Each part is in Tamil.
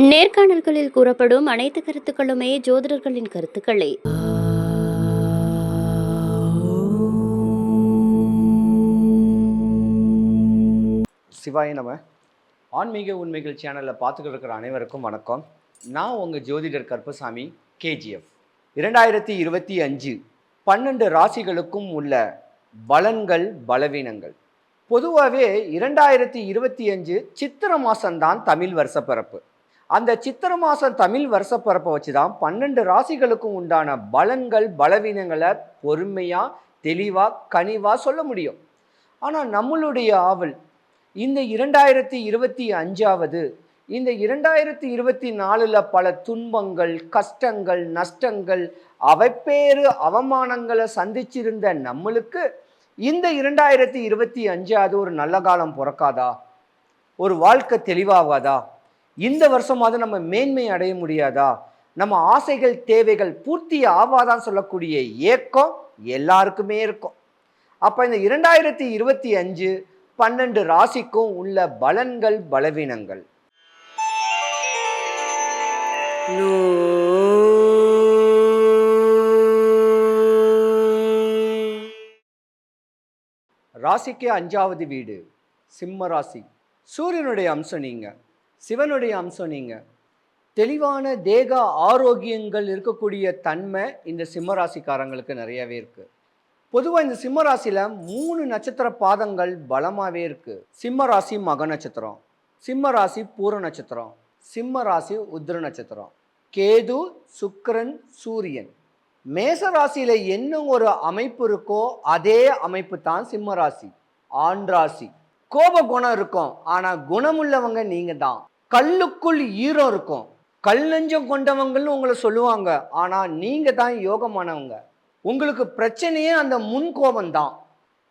நேர்காணல்களில் கூறப்படும் அனைத்து கருத்துக்களுமே ஜோதிடர்களின் கருத்துக்களே. சிவாய நம. ஆன்மீக உண்மைகள் சேனலில் பார்த்துக்கிட்டு இருக்கிற அனைவருக்கும் வணக்கம். நான் உங்கள் ஜோதிடர் கருப்பசாமி கேஜிஎஃப் இரண்டாயிரத்தி இருபத்தி அஞ்சு பன்னெண்டு ராசிகளுக்கும் உள்ள பலன்கள் பலவீனங்கள். பொதுவாகவே இரண்டாயிரத்தி இருபத்தி அஞ்சு சித்திர மாதம்தான் தமிழ் வருஷப்பிறப்பு அந்த சித்திர மாதம் தமிழ் வருஷப்பிறப்பை வச்சு தான் பன்னெண்டு ராசிகளுக்கும் உண்டான பலன்கள் பலவீனங்களை பொறுமையாக தெளிவாக கனிவாக சொல்ல முடியும். ஆனால் நம்மளுடைய ஆவல் இந்த இரண்டாயிரத்தி இருபத்தி அஞ்சாவது இந்த இரண்டாயிரத்தி இருபத்தி நாலில் பல துன்பங்கள் கஷ்டங்கள் நஷ்டங்கள் அவைப்பேறு அவமானங்களை சந்திச்சிருந்த நம்மளுக்கு இந்த இரண்டாயிரத்தி இருபத்தி அஞ்சாவது ஒரு நல்ல காலம் பிறக்காதா? ஒரு வாழ்க்கை தெளிவாகாதா? இந்த வருஷமாவது நம்ம மேன்மை அடைய முடியாதா? நம்ம ஆசைகள் தேவைகள் பூர்த்தி ஆவாதான் சொல்லக்கூடிய ஏக்கம் எல்லாருக்குமே இருக்கும். அப்போ இந்த இரண்டாயிரத்தி இருபத்தி அஞ்சு பன்னெண்டு ராசிக்கும் உள்ள பலன்கள் பலவீனங்கள். ராசிக்கு அஞ்சாவது வீடு சிம்ம ராசி. சூரியனுடைய அம்சம் நீங்கள் சிவனுடைய அம்சம் நீங்கள் தெளிவான தேக ஆரோக்கியங்கள் இருக்கக்கூடிய தன்மை இந்த சிம்மராசிக்காரங்களுக்கு நிறையவே இருக்குது பொதுவாக இந்த சிம்மராசியில் மூணு நட்சத்திர பாதங்கள் பலமாகவே இருக்குது சிம்மராசி மக நட்சத்திரம் சிம்மராசி பூர நட்சத்திரம் சிம்மராசி உத்ர நட்சத்திரம் கேது சுக்கரன் சூரியன். மேசராசியில் என்ன ஒரு அமைப்பு இருக்கோ அதே அமைப்பு தான் சிம்மராசி ஆண் ராசி. கோப குணம் இருக்கும். ஆனால் குணமுள்ளவங்க நீங்கள் தான் கல்லுக்குள் ஈரம் இருக்கும். கல் நெஞ்சம் கொண்டவங்கள்னு உங்களை சொல்லுவாங்க. ஆனால் நீங்கள் தான் யோகமானவங்க. உங்களுக்கு பிரச்சனையே அந்த முன் கோபம் தான்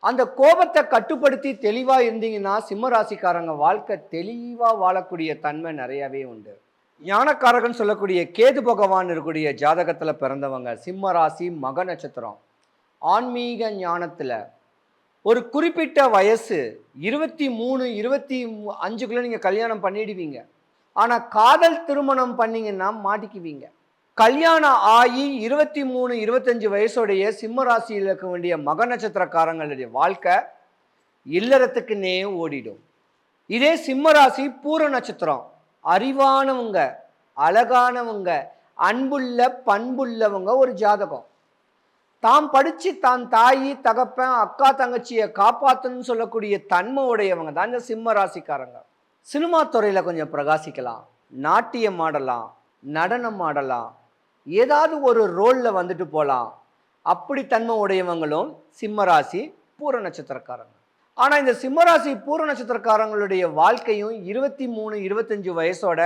அந்த கோபத்தை கட்டுப்படுத்தி தெளிவாக இருந்தீங்கன்னா சிம்மராசிக்காரங்க வாழ்க்கை தெளிவாக வாழக்கூடிய தன்மை நிறையவே உண்டு. ஞானக்காரகன் சொல்லக்கூடிய கேது பகவான் இருக்கக்கூடிய ஜாதகத்தில் பிறந்தவங்க சிம்ம ராசி மக நட்சத்திரம். ஆன்மீக ஞானத்தில் ஒரு குறிப்பிட்ட வயசு இருபத்தி மூணு இருபத்தி அஞ்சுக்குள்ளே நீங்கள் கல்யாணம் பண்ணிடுவீங்க. ஆனால் காதல் திருமணம் பண்ணிங்கன்னா மாட்டிக்குவீங்க. கல்யாணம் ஆகி இருபத்தி மூணு இருபத்தஞ்சு வயசுடைய சிம்ம ராசியில் இருக்க வேண்டிய மக நட்சத்திரக்காரங்களுடைய வாழ்க்கை இல்லறத்துக்குன்னே ஓடிடும். இதே சிம்ம ராசி பூர நட்சத்திரம். அறிவானவங்க அழகானவங்க அன்புள்ள பண்புள்ளவங்க ஒரு ஜாதகம். தாம் படித்து தான் தாயி தகப்பன் அக்கா தங்கச்சியை காப்பாத்தணும்னு சொல்லக்கூடிய தன்மை உடையவங்க தான் இந்த சிம்ம ராசிக்காரங்க. சினிமா துறையில் கொஞ்சம் பிரகாசிக்கலாம். நாட்டியம் ஆடலாம் நடனம் ஆடலாம் ஏதாவது ஒரு ரோலில் வந்துட்டு போகலாம் அப்படி தன்மை உடையவங்களும் சிம்ம ராசி பூர நட்சத்திரக்காரங்க. ஆனால் இந்த சிம்மராசி பூர நட்சத்திரக்காரங்களுடைய வாழ்க்கையும் இருபத்தி மூணு இருபத்தஞ்சு வயசோட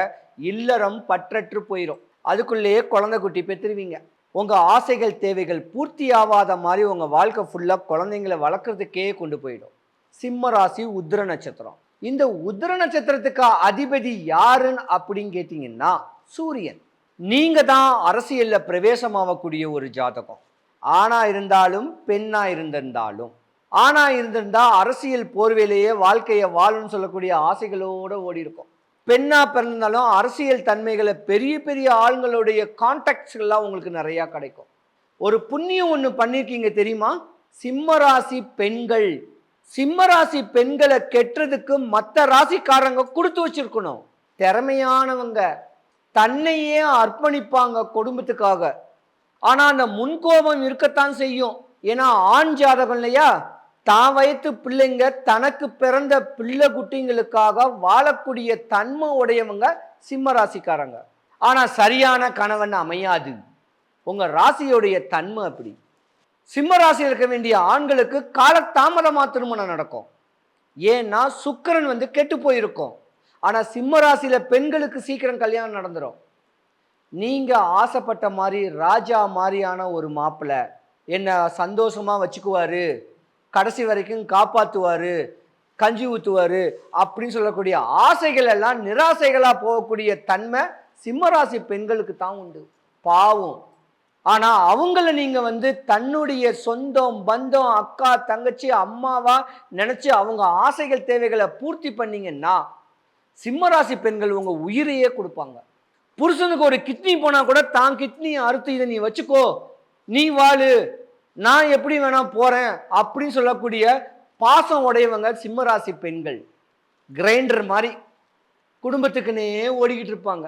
இல்லறம் பற்றற்று போயிடும் அதுக்குள்ளேயே குழந்தை குட்டி பெற்றுருவீங்க. உங்கள் ஆசைகள் தேவைகள் பூர்த்தி ஆகாத மாதிரி உங்கள் வாழ்க்கை ஃபுல்லாக குழந்தைங்களை வளர்க்குறதுக்கே கொண்டு போயிடும். சிம்ம ராசி உத்திர நட்சத்திரம். இந்த உத்திர நட்சத்திரத்துக்கு அதிபதி யாருன்னு அப்படின்னு கேட்டிங்கன்னா சூரியன். நீங்கள் தான் அரசியலில் பிரவேசமாகக்கூடிய ஒரு ஜாதகம். ஆணாக இருந்தாலும் பெண்ணாக இருந்திருந்தாலும். ஆணாக இருந்திருந்தால் அரசியல் போர்வையிலேயே வாழ்க்கையை வாழும்னு சொல்லக்கூடிய ஆசைகளோட ஓடி இருக்கும் பெண்ணாக பிறந்தாலும் அரசியல் தன்மைகளை பெரிய பெரிய ஆளுங்களுடைய கான்டாக்ட்ஸ்கள்லாம் உங்களுக்கு நிறையா கிடைக்கும். ஒரு புண்ணியம் ஒன்று பண்ணியிருக்கீங்க தெரியுமா? சிம்மராசி பெண்கள். சிம்மராசி பெண்களை கெட்டுறதுக்கு மற்ற ராசிக்காரங்க கொடுத்து வச்சிருக்கணும். திறமையானவங்க. தன்னையே அர்ப்பணிப்பாங்க குடும்பத்துக்காக. ஆனால் அந்த முன்கோபம் இருக்கத்தான் செய்யும். ஏன்னா ஆண் ஜாதகம் இல்லையா? தான் வயத்து பிள்ளைங்க தனக்கு பிறந்த பிள்ளை குட்டிங்களுக்காக வாழக்கூடிய தன்மை உடையவங்க சிம்ம ராசிக்காரங்க. சரியான கணவன் அமையாது. உங்கள் ராசியுடைய தன்மை அப்படி. சிம்ம ராசியில் இருக்க வேண்டிய ஆண்களுக்கு காலத்தாமதமாக திருமணம் நடக்கும். ஏன்னா சுக்கிரன் வந்து கெட்டு போயிருக்கும். ஆனால் சிம்ம ராசியில் பெண்களுக்கு சீக்கிரம் கல்யாணம் நடந்துரும். நீங்கள் ஆசைப்பட்ட மாதிரி ராஜா மாதிரியான ஒரு மாப்பிள்ளை. என்னை சந்தோஷமா வச்சுக்குவார். கடைசி வரைக்கும் காப்பாற்றுவார் கஞ்சி ஊற்றுவார் அப்படின்னு சொல்லக்கூடிய ஆசைகள் எல்லாம் நிராசைகளாக போகக்கூடிய தன்மை சிம்மராசி பெண்களுக்கு தான் உண்டு. பாவம். ஆனால் அவங்கள நீங்கள் வந்து தன்னுடைய சொந்தம் பந்தம் அக்கா தங்கச்சி அம்மாவா நினச்சி அவங்க ஆசைகள் தேவைகளை பூர்த்தி பண்ணீங்கன்னா சிம்மராசி பெண்கள் உங்கள் உயிரையே கொடுப்பாங்க. புருஷனுக்கு ஒரு கிட்னி போனால் கூட தான் கிட்னியை அறுத்து இதை நீ வச்சுக்கோ நீ வாழு நான் எப்படி வேணா போறேன் அப்படின்னு சொல்லக்கூடிய பாசம் உடையவங்க சிம்மராசி பெண்கள். கிரைண்டர் மாதிரி குடும்பத்துக்குன்னே ஓடிக்கிட்டு இருப்பாங்க.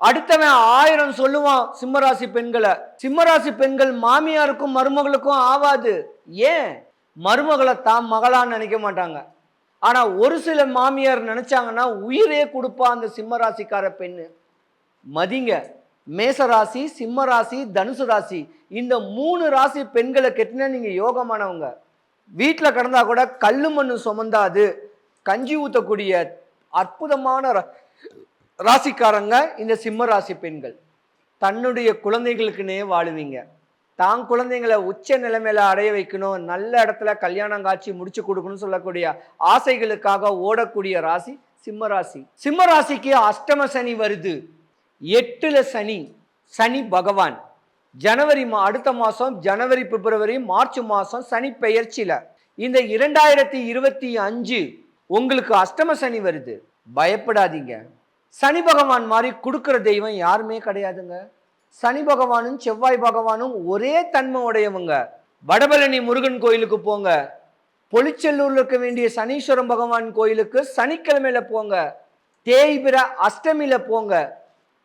அடுத்தவன் ஆயிரம் சொல்லுவான் சிம்மராசி பெண்களை. சிம்மராசி பெண்கள் மாமியாருக்கும் மருமகளுக்கும் ஆவாது. ஏன்? மருமகளை தான் மகளான்னு நினைக்க மாட்டாங்க. ஆனா ஒரு சில மாமியார் நினைச்சாங்கன்னா உயிரே கொடுப்பா அந்த சிம்மராசிக்கார பெண்ணு. மதிங்க. மேசராசி சிம்மராசி தனுசு ராசி. இந்த மூணு ராசி பெண்களை கெட்டினா நீங்கள் யோகமானவங்க. வீட்டில் கிடந்தா கூட கல்லு மண்ணு சுமந்தாது. கஞ்சி ஊற்றக்கூடிய அற்புதமான ரா- ராசிக்காரங்க இந்த சிம்ம ராசி பெண்கள். தன்னுடைய குழந்தைகளுக்குன்னே வாழுவீங்க. தான் குழந்தைங்களை உச்ச நிலைமையில அடைய வைக்கணும். நல்ல இடத்துல கல்யாணம் காட்சி முடிச்சு கொடுக்கணும்னு சொல்லக்கூடிய ஆசைகளுக்காக ஓடக்கூடிய ராசி சிம்ம ராசி. சிம்ம ராசிக்கு அஷ்டம சனி வருது. எட்டில் சனி சனி பகவான். ஜனவரி மா அடுத்த மாதம் ஜனவரி பிப்ரவரி மார்ச் மாதம் சனி பெயர்ச்சியில். இந்த இரண்டாயிரத்தி இருபத்தி அஞ்சு உங்களுக்கு அஷ்டம சனி வருது. பயப்படாதீங்க. சனி பகவான் மாதிரி கொடுக்குற தெய்வம் யாருமே கிடையாதுங்க. சனி பகவானும் செவ்வாய் பகவானும் ஒரே தன்மை உடையவங்க. வடபழனி முருகன் கோயிலுக்கு போங்க. பொலிச்செல்லூரில் இருக்க வேண்டிய சனீஸ்வரம் பகவான் கோயிலுக்கு சனிக்கிழமையில போங்க. தேய்பிர அஷ்டமியில் போங்க.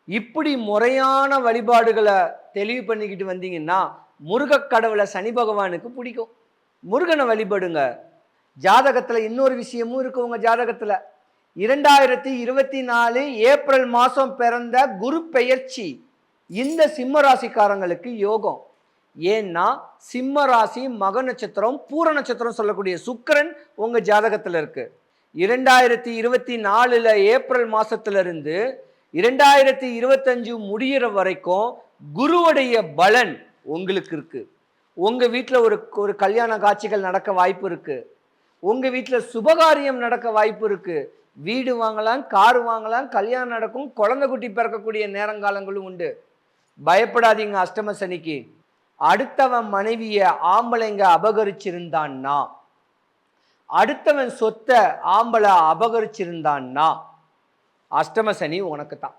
இப்படி முறையான வழிபாடுகளை தெளிவு பண்ணிக்கிட்டு வந்தீங்கன்னா முருகக் கடவுளை சனி பகவானுக்கு பிடிக்கும். முருகனை வழிபடுங்க. ஜாதகத்தில் இன்னொரு விஷயமும் இருக்கு உங்கள் ஜாதகத்தில். இரண்டாயிரத்தி இருபத்தி நாலு ஏப்ரல் மாதம் பிறந்த குரு பெயர்ச்சி. இந்த சிம்ம ராசிக்காரங்களுக்கு யோகம். ஏன்னா சிம்ம ராசி மக நட்சத்திரம் பூர நட்சத்திரம் சொல்லக்கூடிய சுக்கிரன் உங்கள் ஜாதகத்தில் இருக்குது இரண்டாயிரத்தி இருபத்தி நாலுல ஏப்ரல் மாதத்துலேருந்து இருந்து இரண்டாயிரத்தி இருபத்தஞ்சு முடியிற வரைக்கும் குருவுடைய பலன் உங்களுக்கு இருக்கு. உங்க வீட்டில் ஒரு ஒரு கல்யாண காட்சிகள் நடக்க வாய்ப்பு இருக்கு. உங்க வீட்டில் சுபகாரியம் நடக்க வாய்ப்பு இருக்கு. வீடு வாங்கலாம் கார் வாங்கலாம் கல்யாணம் நடக்கும் குழந்தை குட்டி பிறக்கக்கூடிய நேரங்காலங்களும் உண்டு. பயப்படாதீங்க அஷ்டம சனிக்கு. அடுத்தவன் மனைவியை ஆம்பளைங்க அபகரிச்சிருந்தான்னா அடுத்தவன் சொத்தை ஆம்பளை அபகரிச்சிருந்தான்னா அஷ்டம சனி உனக்கு தான்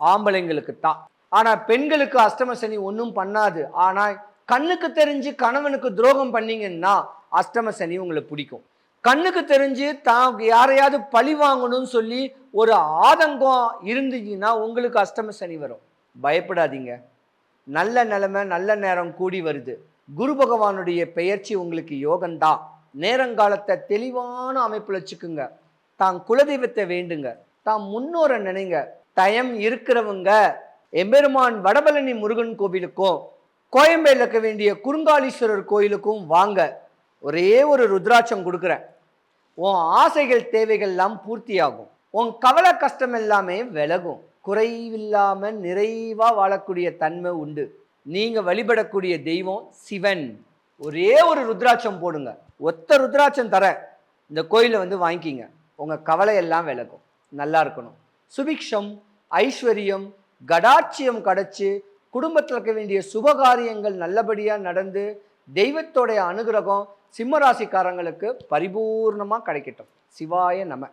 ஆம்பளைங்களுக்கு தான் ஆனால் பெண்களுக்கு அஷ்டம சனி ஒன்றும் பண்ணாது. ஆனால் கண்ணுக்கு தெரிஞ்சு கணவனுக்கு துரோகம் பண்ணீங்கன்னா அஷ்டம சனி உங்களை பிடிக்கும். கண்ணுக்கு தெரிஞ்சு தான் யாரையாவது பழி வாங்கணும்னு சொல்லி ஒரு ஆதங்கம் இருந்துச்சுன்னா உங்களுக்கு அஷ்டம சனி வரும். பயப்படாதீங்க. நல்ல நிலைமை நல்ல நேரம் கூடி வருது. குரு பகவானுடைய பெயர்ச்சி உங்களுக்கு யோகம்தான். நேரங்காலத்தை தெளிவான அமைப்பில் வச்சுக்குங்க. தான் குலதெய்வத்தை வேண்டுங்க. தான் முன்னோரை நினைங்க. டயம் இருக்கிறவங்க எம்பெருமான் வடபழனி முருகன் கோவிலுக்கும் கோயம்பேல இருக்க வேண்டிய குறுங்காலீஸ்வரர் கோயிலுக்கும் வாங்க. ஒரே ஒரு ருத்ராட்சம் கொடுக்குறேன். உன் ஆசைகள் தேவைகள்லாம் பூர்த்தியாகும். உன் கவலை கஷ்டம் எல்லாமே விலகும். குறைவில்லாம நிறைவா வாழக்கூடிய தன்மை உண்டு. நீங்க வழிபடக்கூடிய தெய்வம் சிவன். ஒரே ஒரு ருத்ராட்சம் போடுங்க. ஒத்த ருத்ராட்சம் தரேன். இந்த கோயிலை வந்து வாங்கிக்கிங்க. உங்க கவலை எல்லாம் விலகும். நல்லா இருக்கணும். சுபிக்ஷம் ஐஸ்வர்யம் கடாட்சியம் கிடச்சி குடும்பத்தில் இருக்க வேண்டிய சுபகாரியங்கள் நல்லபடியாக நடந்து தெய்வத்தோடைய அனுகிரகம் சிம்மராசிக்காரங்களுக்கு பரிபூர்ணமாக கிடைக்கட்டும். சிவாய நம.